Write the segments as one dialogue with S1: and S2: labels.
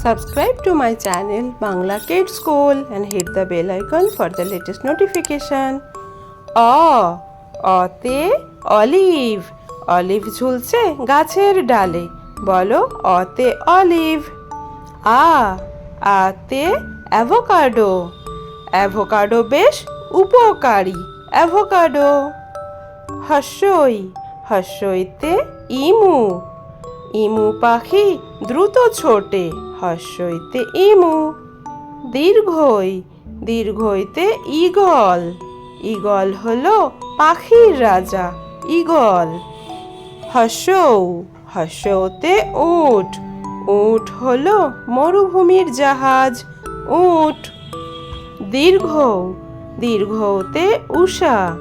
S1: Subscribe to my channel Bangla Kids School and hit the bell icon for the latest notification. অ অতে olive olive ঝুলছে গাছের ডালে বলো অতে অলিভ আ আতে অ্যাভোকাডো অ্যাভোকাডো বেশ উপকারী অ্যাভোকাডো হস্যই হস্যইতে ইমু ইমু পাখি দ্রুত ছোটে হস্যইতে ইমু, দীর্ঘই, দীর্ঘইতে ঈগল। ঈগল হলো পাখির রাজা, ঈগল। হস্যৌ হস্যতে উট। উট হলো মরুভূমির জাহাজ, উট। দীর্ঘ দীর্ঘতে উষা।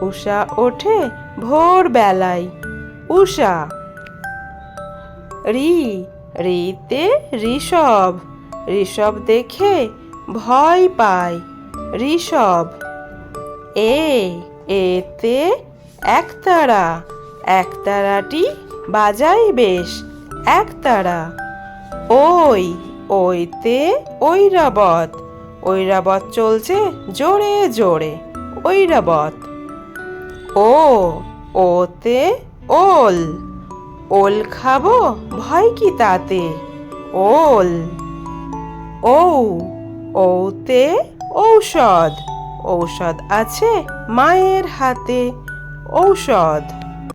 S1: উষা ওঠে ভোর বেলায় উষা। রি রিতে ঋষভ। ঋষভ দেখে ভয় পায়। ঋষভ, এ এতে একতারা। একতারাটি বাজায় বেশ, একতারা। ওই ওইতে ঐরাবত। ঐরাবত চলছে জোরে জোরে, ঐরাবত। ও ওতে ওল। ওল খাব? ভয় কি তাতে? ওল। ও ওতে ঔষধ। ঔষধ আছে মায়ের হাতে। ঔষধ।